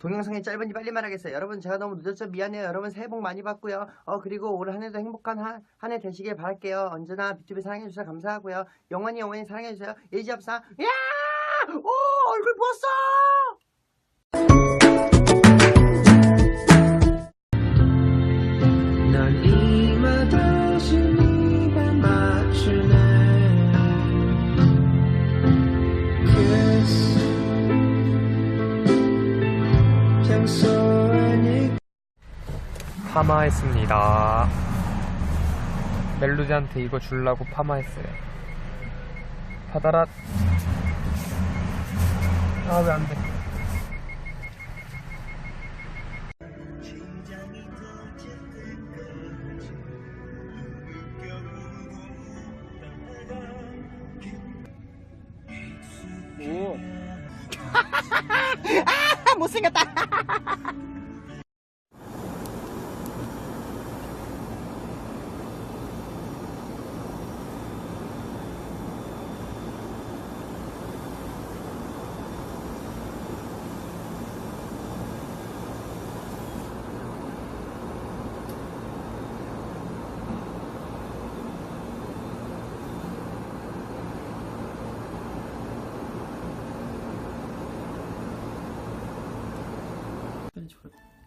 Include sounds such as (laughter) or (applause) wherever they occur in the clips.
동영상이 짧으니 빨리 말하겠어요. 여러분 제가 너무 늦었죠? 미안해요. 여러분 새해 복 많이 받고요. 어 그리고 올 한해도 행복한 한 해 되시길 바랄게요. 언제나 비투비 사랑해주셔서 감사하고요. 영원히 영원히 사랑해주세요. 예지합사 야! 오 얼굴 부었어! 파마했습니다. 멜로디한테 이거 주려고 파마했어요. 받아라. 아, 왜 안 돼?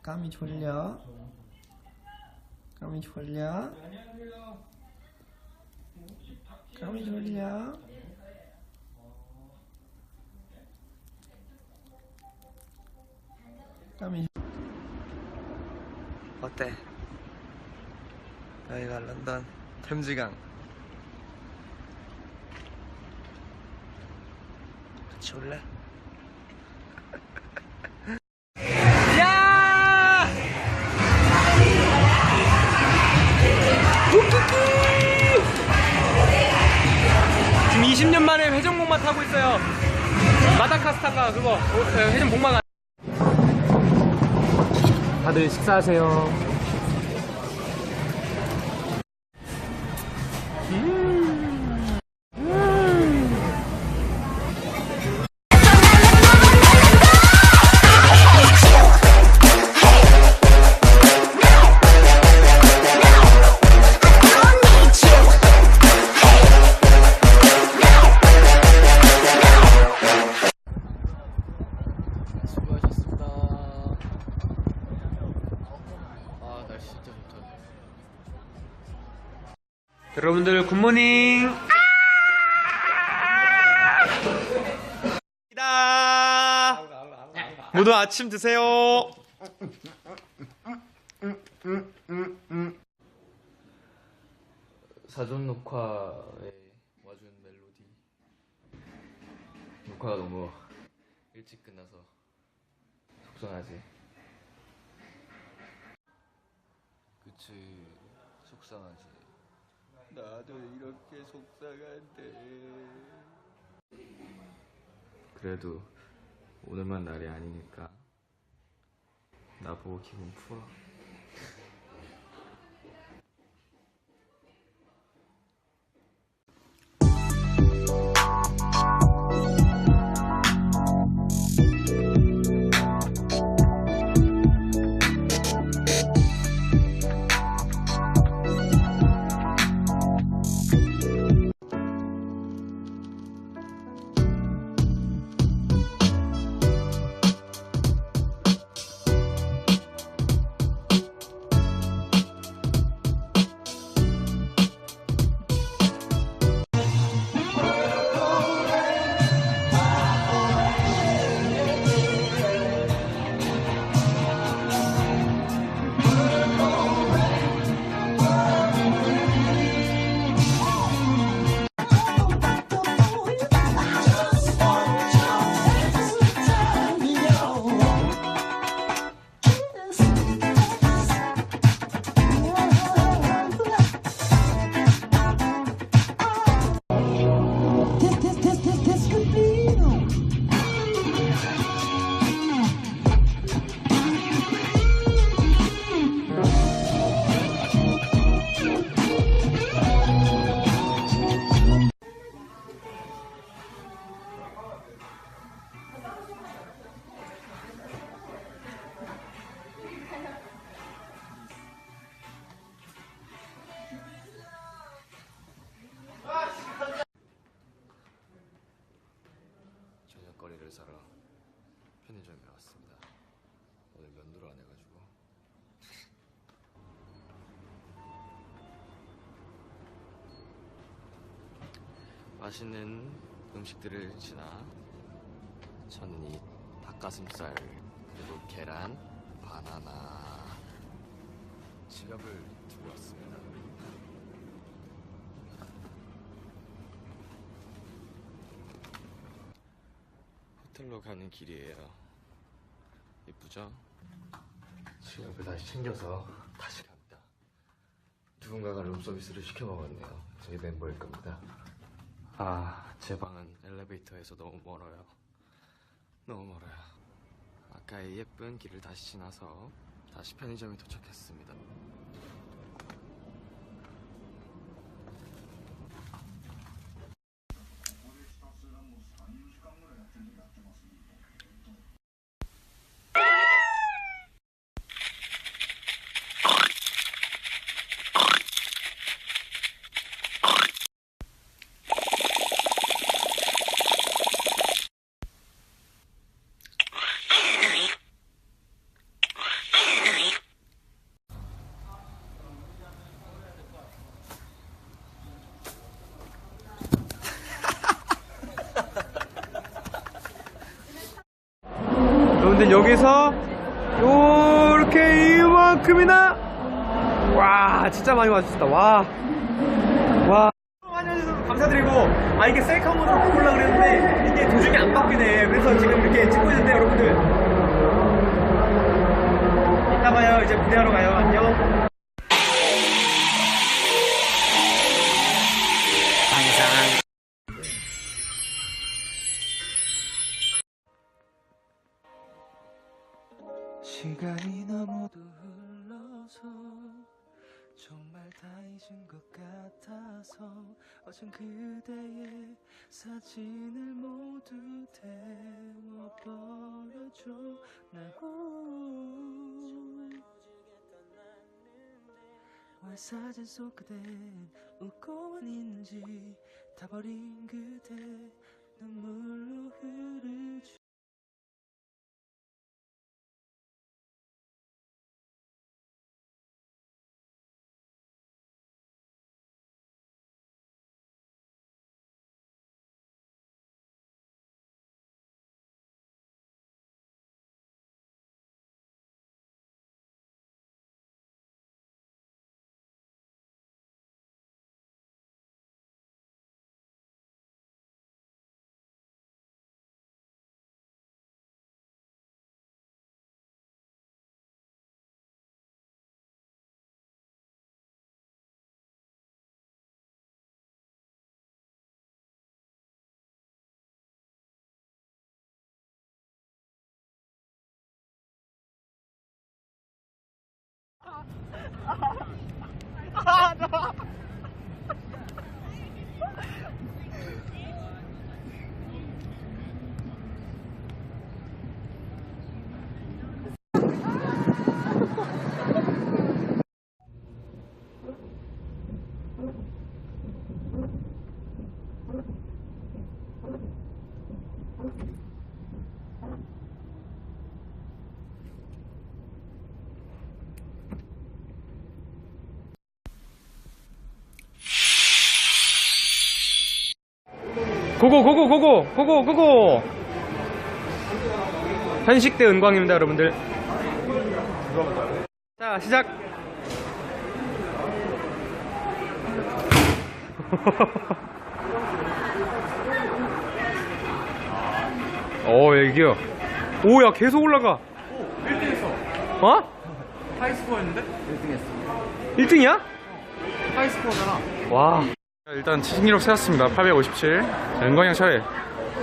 감이 졸려 감이 졸려 감이 졸려 감이 어때? 여기가 런던 템즈강 같이 올래? 식사하세요. 모닝. 모두 아침 드세요 사전 녹화에 와준 멜로디. 녹화가 너무 일찍 끝나서 속상하지. 그치, 속상하지. 나도 이렇게 속상한데 그래도 오늘만 날이 아니니까 나보고 기분 풀어. 사러 편의점에 왔습니다. 오늘 면도를 안 해가지고. 맛있는 음식들을 지나 저는 이 닭가슴살 그리고 계란, 바나나 지갑을 두고 왔습니다. 호텔로 가는 길이에요. 예쁘죠? 지갑을 다시 챙겨서 다시 갑니다. 누군가가 룸서비스를 시켜 먹었네요. 제 멤버일 겁니다. 아, 제 방은 엘리베이터에서 너무 멀어요. 너무 멀어요. 아까의 예쁜 길을 다시 지나서 다시 편의점에 도착했습니다. 여기서 요렇게 이만큼이나? 와 진짜 많이 와주셨다. 와. 와. 감사드리고. 아 이게 셀카 모드로 보려고 그랬는데 이게 도중에 안 바뀌네. 그래서 지금 이렇게 찍고 있는데 여러분들. 이따 봐요. 이제 무대하러 가요 것 같아서 어젠 그대의 사진을 모두 태워버려줘. 나왜 사진 속 그댄 웃고만 있는지 다 버린 그대 눈물로 흐르죠 啊哈哈 고고 고고 고고 고고 고고. 현식대 은광입니다 여러분들. 자 시작. (laughs) 어 애기야. 오야 계속 올라가. 1등했어? 어? 하이스코어였는데? 1등했어 1등이야? 하이스코어잖아. 와 일단 신기록 세웠습니다. 857. 은광이 형 차례.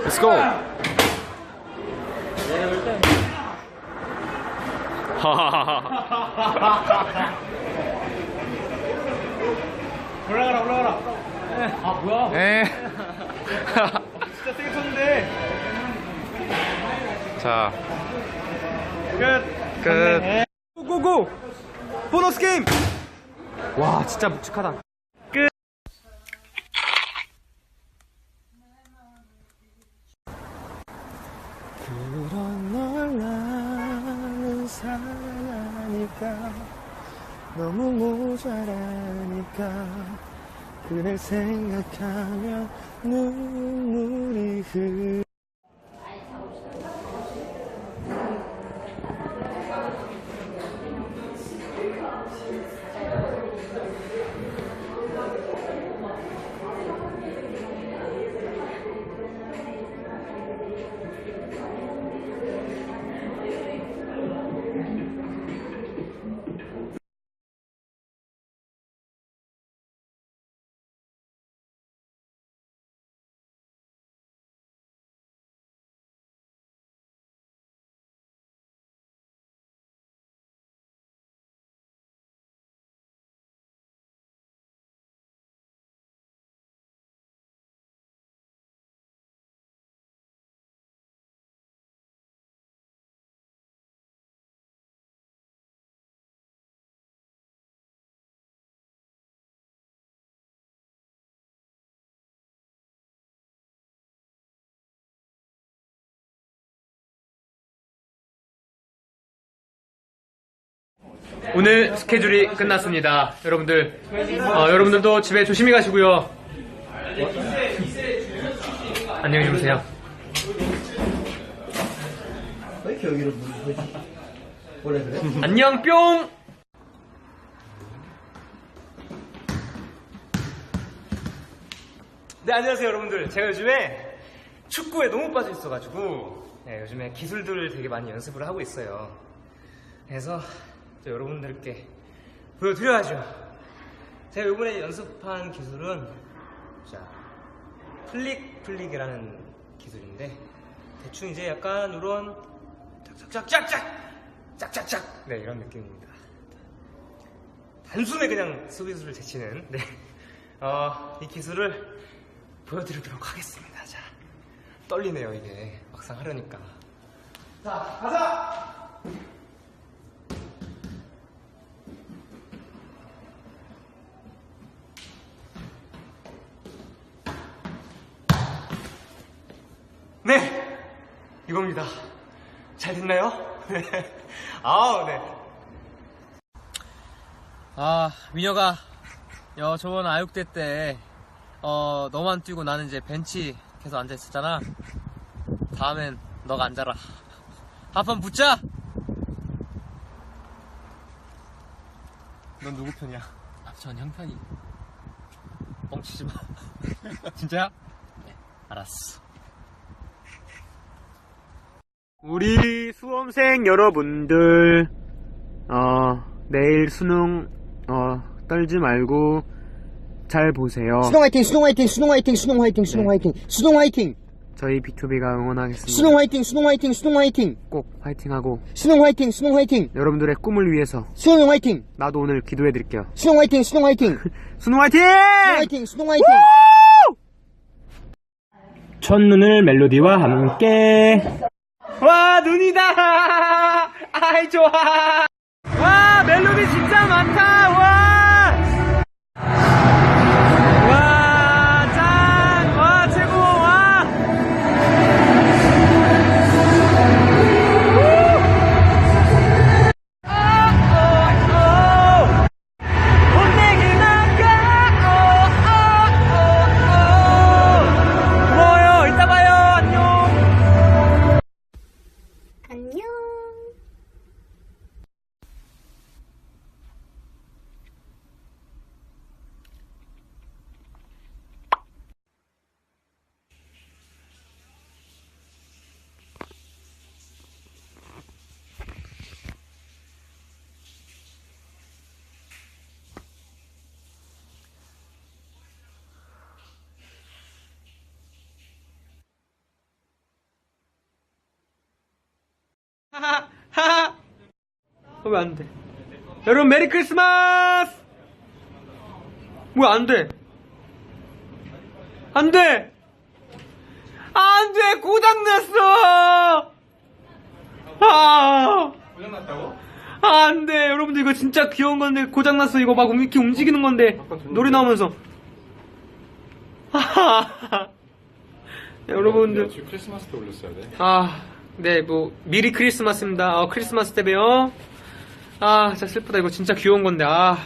Let's go. (laughs) 올라가라 올라가라. 아 뭐야? 에. (laughs) 진짜 세게 쳤는데. 자. 끝. 끝. 고고고. 보너스 게임. 와 진짜 묵직하다. 모자라니까 그댈 생각하면 눈물이 흐 오늘 스케줄이 끝났습니다. 여러분들, 어, 여러분들도 집에 조심히 가시고요. 안녕히 주무세요. 안녕 뿅. 네 안녕하세요 여러분들. 제가 요즘에 축구에 너무 빠져 있어가지고 네, 요즘에 기술들을 되게 많이 연습을 하고 있어요. 그래서 또 여러분들께 보여드려야죠. 제가 이번에 연습한 기술은 자 플릭 플릭이라는 기술인데 대충 이제 약간 이런 짝짝짝짝짝 짝짝짝 네 이런 느낌입니다. 단숨에 그냥 수비수를 제치는 네. 어, 이 기술을 보여드리도록 하겠습니다. 자 떨리네요 이게 막상 하려니까. 자 가자. 네 이 겁니다. 잘 됐나요? 네. 아우, 네. 아, 민혁아. 여, 저번 아육대 때, 어, 너만 뛰고 나는 이제 벤치 계속 앉아있었잖아. 다음엔 너가 앉아라. 한판 붙자! 넌 누구 편이야? 전 형편이. 뻥치지 마. (laughs) 진짜야? 네, 알았어. 우리 수험생 여러분들, 어, 내일 수능, 어, 떨지 말고 잘 보세요. 수능 화이팅, 수능 화이팅, 수능 화이팅, 수능 화이팅, 수능 네. 화이팅, 수능 화이팅, 저희 B2B가 응원하겠습니다. 수능 화이팅, 수능 화이팅, 수능 화이팅, 꼭 화이팅하고 수능 화이팅, 수능 화이팅, 여러분들의 꿈을 위해서 수능 화이팅, 나도 오늘 기도해 드릴게요. 수능 화이팅, 수능 화이팅, 수능 화이팅! 수능 화이팅, 수능 화이팅. 첫눈을 멜로디와 함께 와 눈이다. 아이 좋아. 와 멜로디 진짜 많다. 와 (laughs) 하하. 왜 안 돼? 여러분 메리 크리스마스! 뭐야 안 돼? 안 돼! 안 돼! 고장 났어! 아! 고장 났다고? 안 돼! 여러분들 이거 진짜 귀여운 건데 고장 났어. 이거 막 이렇게 움직이는 건데 노래 나오면서. (laughs) (laughs) 하하. 여러분들 지금 크리스마스 때 올렸어야 돼. 아, 네, 뭐, 미리 크리스마스입니다. 어, 크리스마스 때 봬요. 아, 진짜 슬프다. 이거 진짜 귀여운 건데, 아.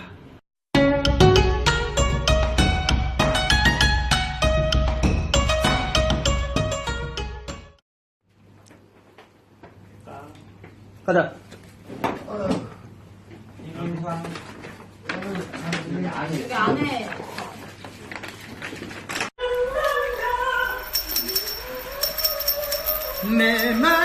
가자. 메말라가는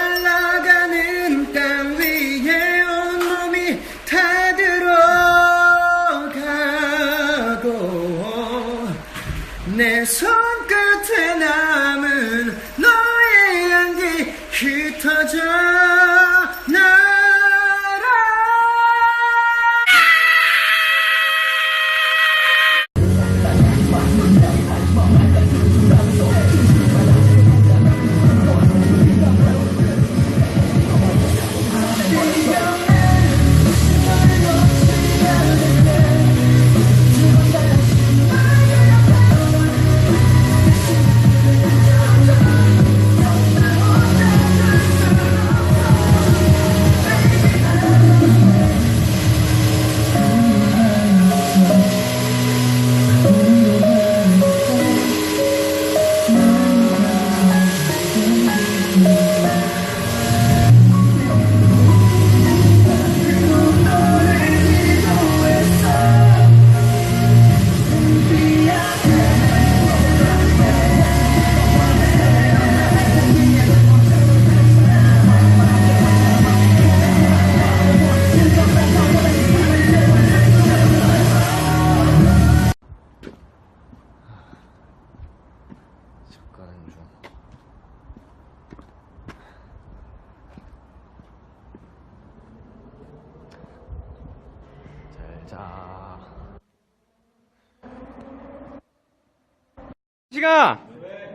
시가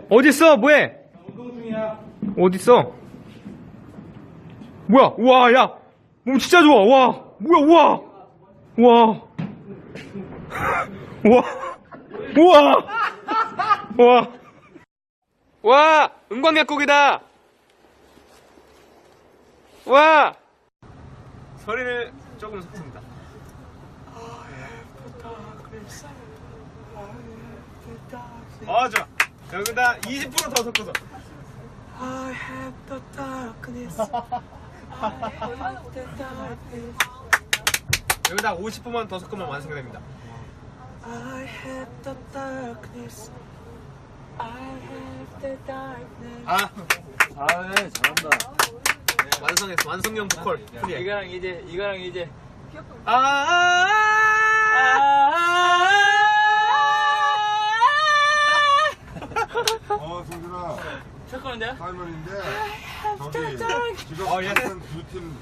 어딨어? 뭐해? 운동 중이야. 어딨어? 뭐야? 우와, 야! 몸 진짜 좋아! 와! 뭐야, (laughs) 우와! 우와! 우와! 우와! 우와! 와! 은광약국이다! 와! 소리를 조금 섞습니다. 아, 좋아. 여기다 20%더 섞어서. I have the darkness I have the darkness 여기다 50%만 더 섞으면 완성이 됩니다. I have the darkness I have the darkness 아, 아, 네, 잘한다. 완성했어. 완성형 보컬. 이거랑 이제 이거랑 이제 아, 아, 아, 어, 성준아. 잠깐만요. 타이머인데 저기 지금 어, 예. 두팀